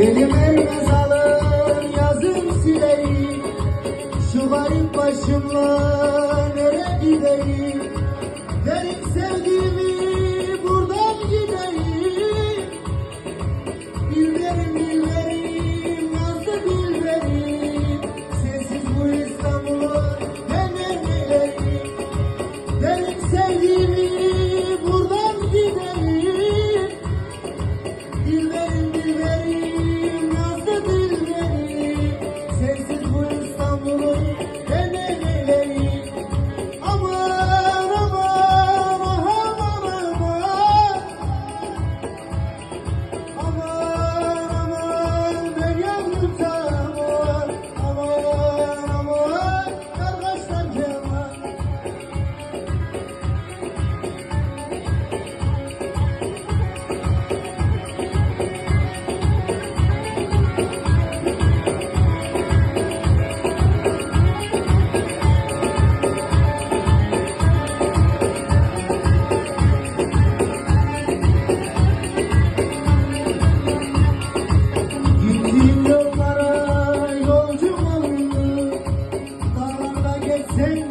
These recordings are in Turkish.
Elimem yazalım yazım silerim Şu garip başımla nereye giderim Benim sevdiğim gente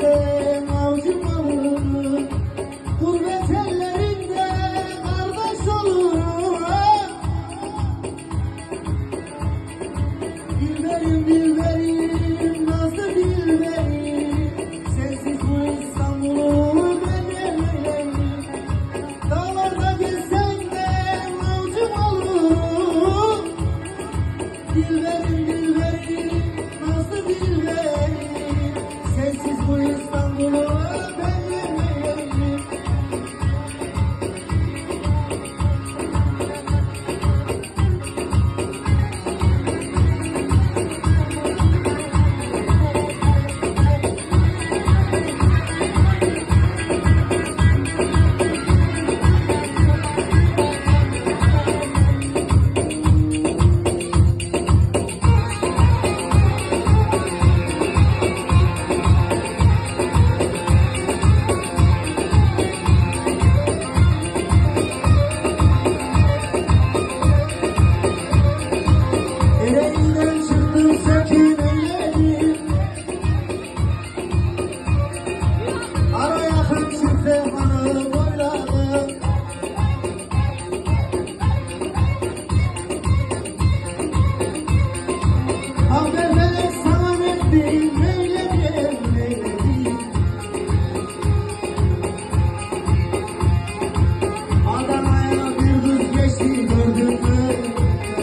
Gülistan dolu